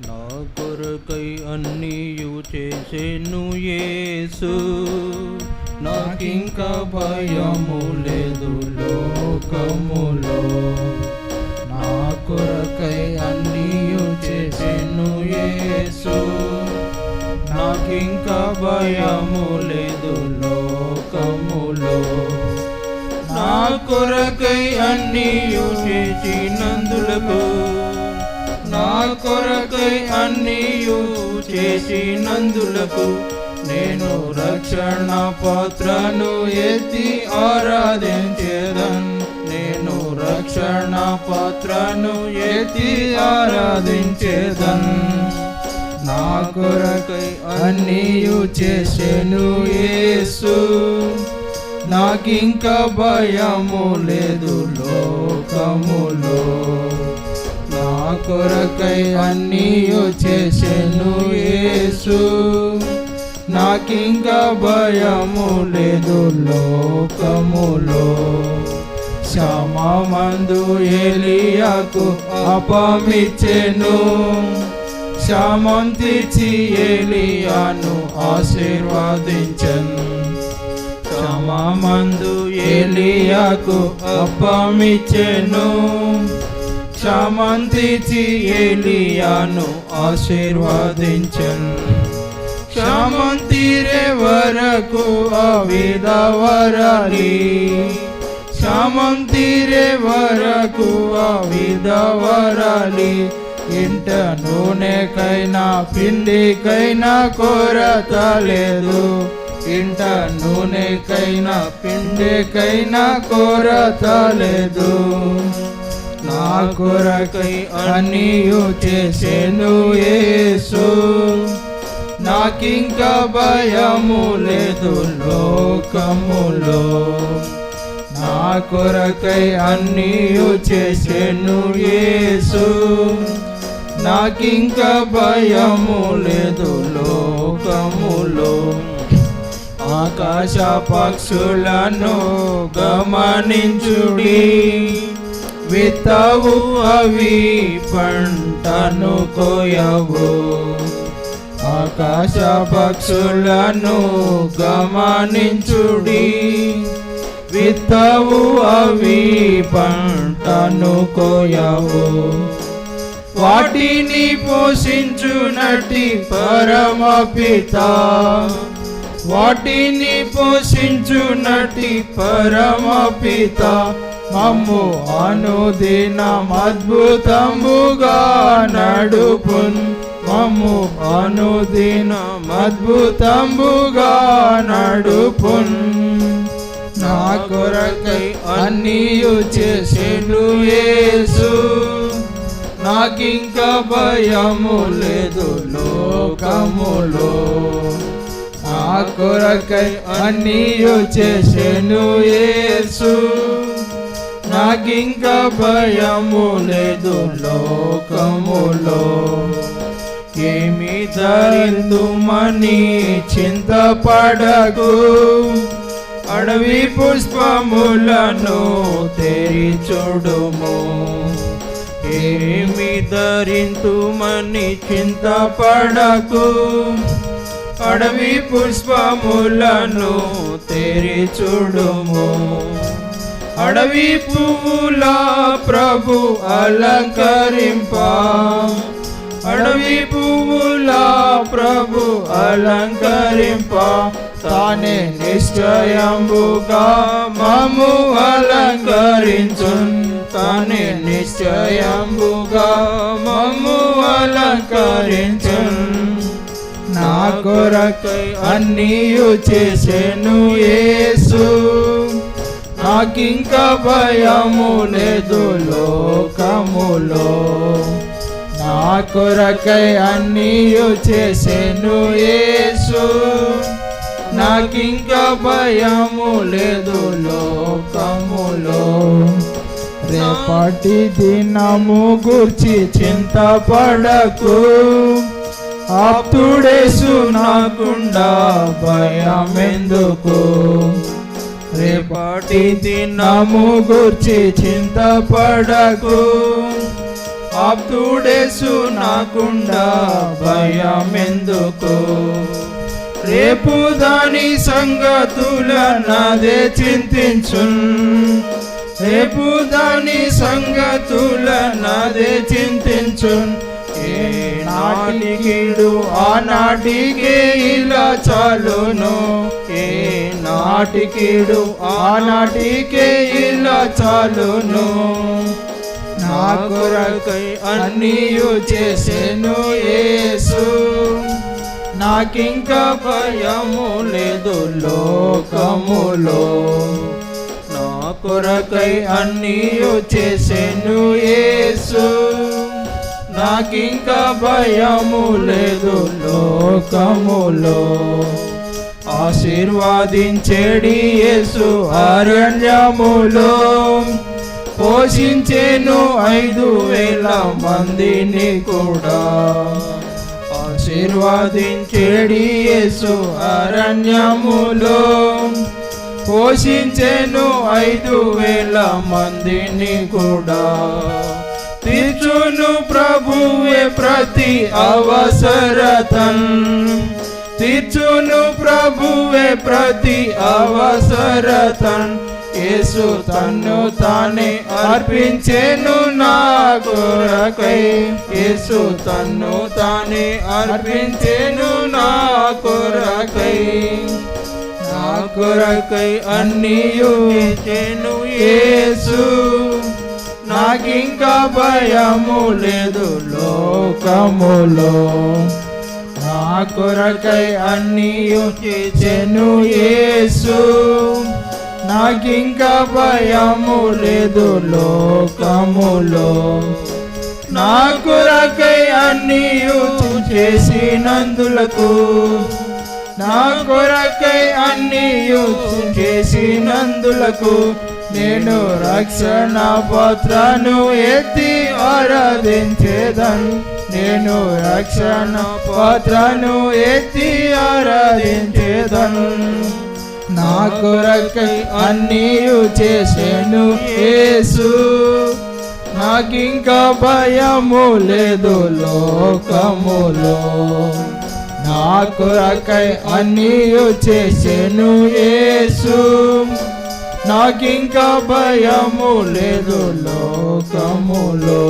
నా కొరకై అన్నీయు చేసేను యేసు. నాకింకా భయము లేదు లోకములో. నా కొరకై అన్నీయు చేసేను యేసు. నాకింకా భయము లేదు లోకములో. నా కొరకై అన్నీయు చేసినందులకు కొరకై అన్నీయు చేసినందులకు నేను రక్షణ పాత్రను ఎత్తి ఆరాధించేదన్. నేను రక్షణ పాత్రను ఎత్తి ఆరాధించేదన్. నా కొరకై అన్నీయు చేసెను యేసు. నాకింక భయము లేదు లోకములో. కొరకై అన్నీయు చేసెను యేసు. నాకింక భయము లేదు లోకములో. శ్యామందు ఏలియాకు అపమిచ్చెను. శ్యామంతిచి ఏలియాను ఆశీర్వదించను. శ్యామందు ఏలియాకు అపమిచ్చెను. క్షమంతిచి ఏలియాను ఆశీర్వదించను. క్షమంతిరే వరకు అవిధవరాలి క్షమంతిరే వరకు అవిధవరాలి ఇంట నూనెకైనా పిండికైనా కొరత లేదు ఇంట నూనెకైనా పిండికైనా కొరత లేదు నా కొరకై అన్నీయు చేసేను యేసు. నాకింక భయము లేదు లోకములో. నా కొరకై అన్నీయు చేసేను యేసు. నాకింక భయము లేదు లోకములో. ఆకాశ పక్షులను గమనించుడి. విత్తవు అవి పంటను కోయవు ఆకాశ పక్షులను గమనించుడి. విత్తవు అవి పంటను కోయవు వాటిని పోషించునటి పరమపిత. వాటిని పోషించునటి పరమపిత. మమ్ము అనుదినం అద్భుతముగా నడుపున్. మమ్ము అనుదినం అద్భుతముగా నడుపున్. నా కొరకై అన్నీయు చేసేను యేసు. నాకింక భయము లేదు లోకములో. నా కొరకై అన్నీయు చేసేను యేసు. నాకింక భయము లేదు లోకములో ఏమి ధరిందుమని చింతపడకు. అడవి పుష్పములను తెరి చూడుము ఏమి ధరింతుమని చింతపడకు. అడవి పుష్పములను తెరి చూడుము అడవి పువ్వుల ప్రభు అలంకరింప. అడవి పువ్వుల ప్రభు అలంకరింప. తానే నిశ్చయముగా మము అలంకరించున్. తానే నిశ్చయముగా మము అలంకరించున్. నా కొరకై అన్నీయు చేసెను యేసు. నాకింక భయము లేదు లోకములో. నా కొరకై అన్నీయు చేసెను యేసు. నాకింక భయము లేదు లోకములో. రేపటి దినము గుర్చి చింతపడకు. ఆప్తుడేసు నాకుండా భయమెందుకు? పాటి తిన్నము గుర్చి చింతపడకు. ఆప్తుడేసు నాకుండా భయం ఎందుకు రేపు దాని సంగతుల నాదే చింతించు రేపు దాని సంగతుల నాదే చింతించు నాటికీడు ఆనాటికే ఇలా చాలును. ఏ నాటికీడు ఆనాటికే ఇలా చాలును. నా కొరకై అన్నీయు చేసెను యేసు. నాకింక భయము లేదు లోకములో. నా కొరకై అన్నీయు చేసెను యేసు. నాకింక భయము లేదు లోకములో. ఆశీర్వాదించేడి యేసు అరణ్యములో. పోషించేను ఐదు వేల మందిని కూడా. ఆశీర్వాదించేడి యేసు అరణ్యములో. పోషించేను ఐదు వేల మందిని కూడా. తీర్చును ప్రభువే ప్రతి అవసరతన్. తీర్చును ప్రభువే ప్రతి అవసరతన్. యేసు తన్ను తానే అర్పించేను నా కొరకై. యేసు తన్ను తానే అర్పించేను నా కొరకై. నా కొరకై అన్నీయు చేను యేసు. నాకింకా భయము లేదు లోకములో. నా కొరకై అన్నీ చేను యేసు. నాకింకా భయము లేదు లోకములో. నా కొరకై అన్నీయు చేసినందులకు నా కొరకై అన్నీయు చేసినందులకు నేను రక్షణ పాత్రను ఎత్తి ఆరాధించేదన్. నేను రక్షణ పాత్రను ఎత్తి ఆరాధించేదన్. నా కొరకై అన్నీయు చేసేను యేసు. నాకింకా భయము లేదు లోకములో. నా కొరకై అన్నీయు చేసేను యేసు. నాకింకా భయము లేదు లోకములో.